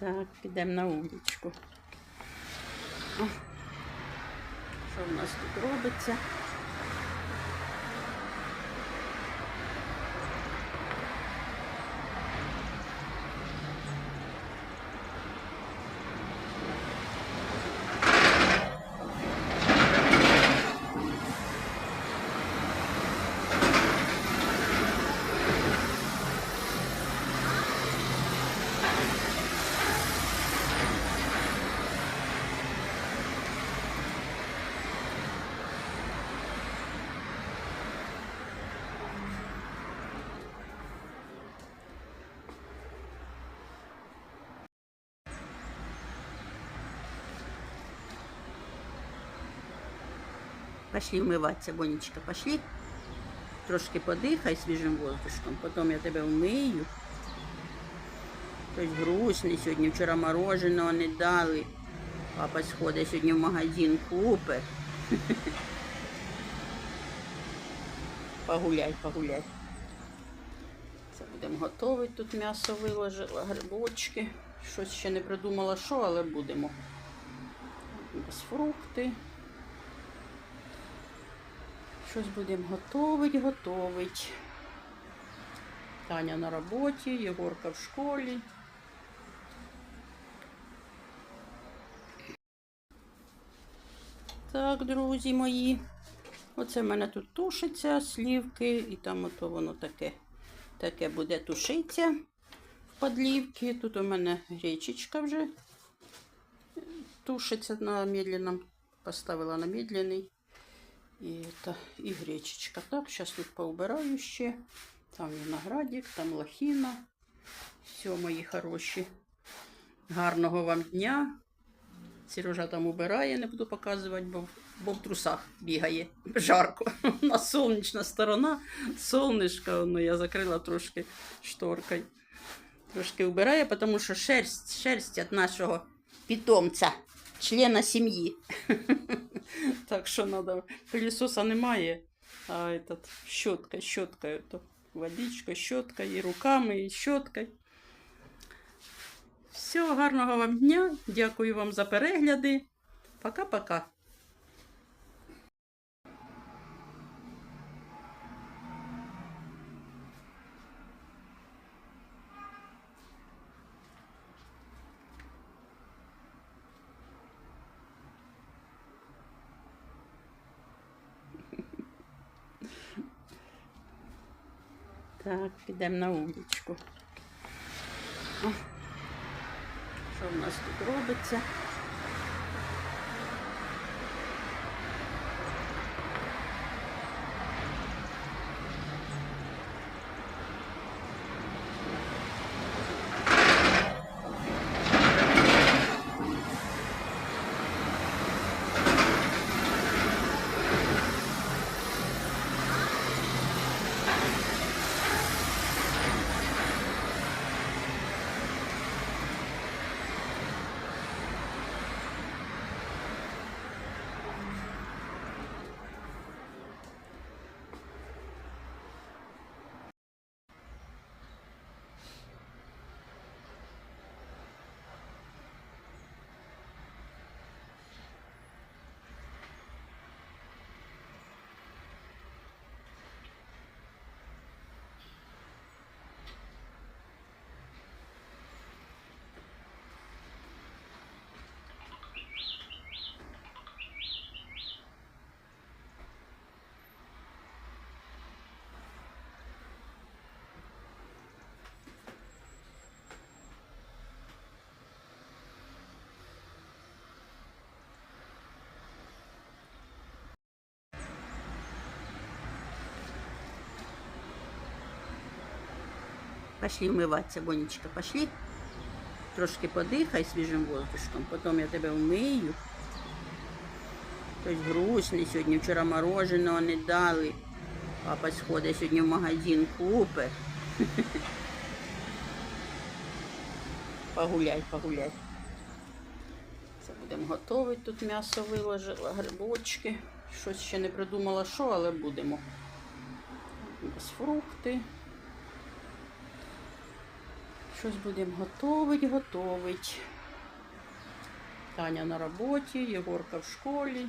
Так, підемо на вуличку. Що в нас тут робиться? Пошли вмиватися, Бонечка, пошли. Трошки подихай свіжим воздушком, потім я тебе вмию. Хтось грустний сьогодні, вчора мороженого не дали. Папа сходить сьогодні в магазин купить. Погуляй, погуляй. Це будемо готувати. Тут м'ясо виложила, грибочки. Щось ще не придумала, що, але будемо. Без фрукти. Щось будемо готовить, готовить. Таня на роботі, Єгорка в школі. Так, друзі мої. Оце в мене тут тушиться, слівки, і там ото воно таке, таке буде тушитися в подлівки. Тут у мене гречечка вже тушиться на медленном. Поставила на медленний. І, та, і гречечка. Так, зараз тут поубираю ще. Там виноградик, там лохіна. Все, мої хороші. Гарного вам дня. Сережа там убирає, не буду показувати, бо, бо в трусах бігає. Жарко. У нас сонячна сторона, сонечко, ну я закрила трошки шторкою. Трошки убирає, тому що шерсть, шерсть від нашого питомця, члена сім'ї. Так що треба. Пилісоса немає, а этот щетка, щотка. Это водичка, щетка, і руками, і щеткою. Всього гарного вам дня. Дякую вам за перегляди. Пока-пока. Так, підемо на вуличку. Що в нас тут робиться? Пошли вмиватися, Бонечка, пошли. Трошки подихай свіжим воздушком, потім я тебе вмию. Хтось грустний сьогодні, вчора мороженого не дали. Папа сходить сьогодні в магазин купить. Погуляй, погуляй. Це будемо готувати. Тут м'ясо виложила, грибочки. Щось ще не придумала, що, але будемо. Без фрукти. Щось будемо готовить, готовить. Таня на роботі, Єгорка в школі.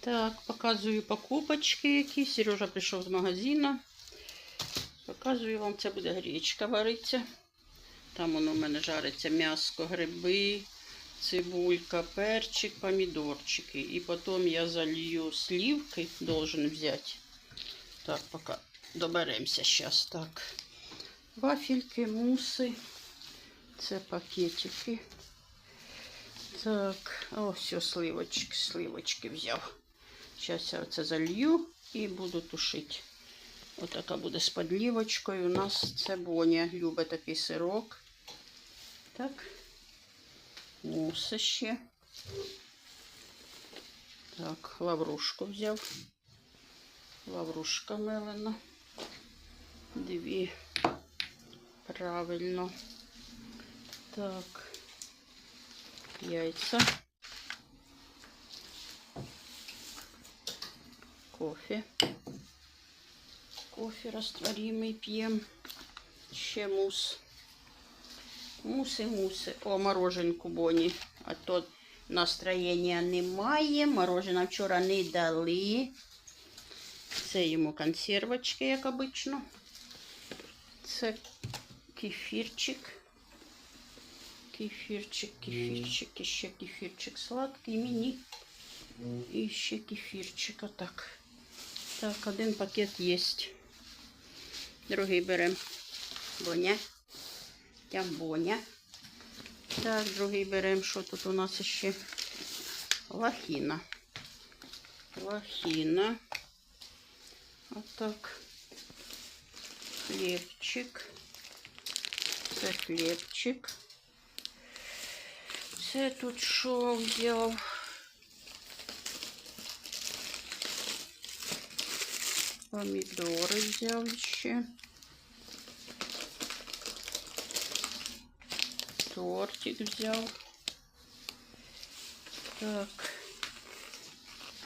Так, показую покупочки, які. Сережа прийшов з магазину. Показую вам, це буде гречка вариться. Там воно в мене жариться м'яско, гриби, цибулька, перчик, помідорчики. І потім я залью сливки, должен взяти. Так, поки доберемося зараз. Так. Вафельки, муси. Це пакетики. Так, о, все, сливочки, сливочки взяв. Зараз я це залью і буду тушити. Отака буде з подлівочкою. У нас це Боня любить такий сирок. Так. Муси ще. Так, лаврушку взяв. Лаврушка мелена. Дві. Правильно. Так. Яйця. Кофе. Кофе растворимый п'ємо. Ще мус. Муси, муси. О, мороженку Боні. А то настроєння немає. Морожена вчора не дали. Це йому консервочки, як обично. Це кефірчик. Кефірчик, кефірчик, і ще кефірчик сладкий мені. І ще кефірчик, отак. Так, один пакет є. Другий беремо. Боня. Там боня. Так, другий беремо. Що тут у нас ще? Лахіна. Лахіна. Отак. Хлібчик. Це хлібчик. Це тут що взяв? Помідори взяв ще. Тортик взяв. Так.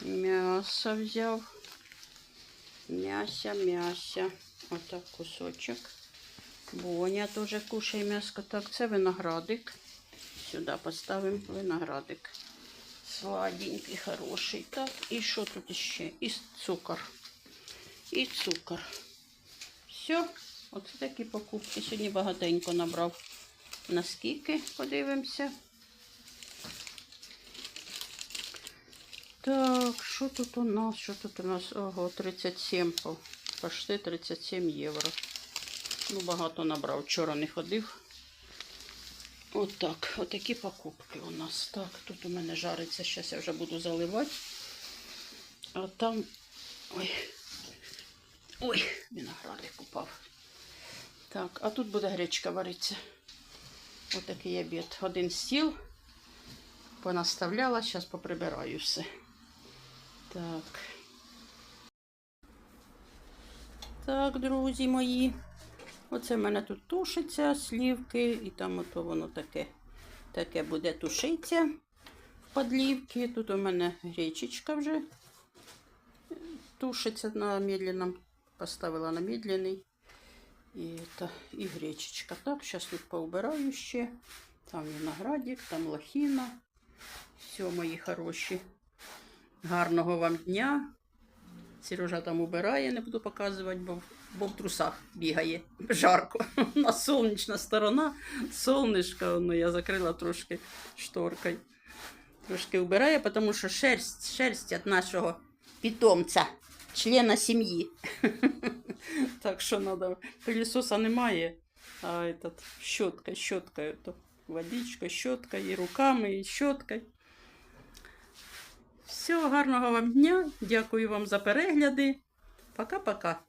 М'ясо взяв. Мясо, мясо. Отак кусочок. Боня теж кушає м'яско. Так, це виноградик. Сюди поставимо виноградик. Сладенький, хороший. Так, і що тут ще? І цукор. І цукор. Все, оце такі покупки. Сьогодні багатенько набрав. Наскільки, подивимося. Так, що тут у нас? Що тут у нас? Ого, 37, по- почти 37 євро. Ну, багато набрав. Вчора не ходив. Отак, отакі покупки у нас. Так, тут у мене жариться, зараз я вже буду заливати. А там. Ой. Ой, виноградик упав. Так, а тут буде гречка вариться. Отакий обід. Один стіл. Понаставляла, зараз поприбираю все. Так. Так, друзі мої. Оце в мене тут тушиться слівки, і там ото воно таке, таке буде тушитися в подлівки. Тут у мене гречечка вже тушиться на медленном. Поставила на медленний. І, та, і гречечка. Так, зараз тут поубираю ще. Там виноградик, там лохіна. Все, мої хороші. Гарного вам дня. Сережа там убирає, не буду показувати, бо, бо в трусах бігає. Жарко. У нас сонячна сторона, сонечко, ну я закрила трошки шторкою. Трошки вбирає, тому що шерсть, шерсть від нашого питомця, члена сім'ї. Так що треба. Пилісоса немає. а этот щотка, щотка, то водичка, щотка, і руками, і щоткою. Всього гарного вам дня. Дякую вам за перегляди. Пока-пока.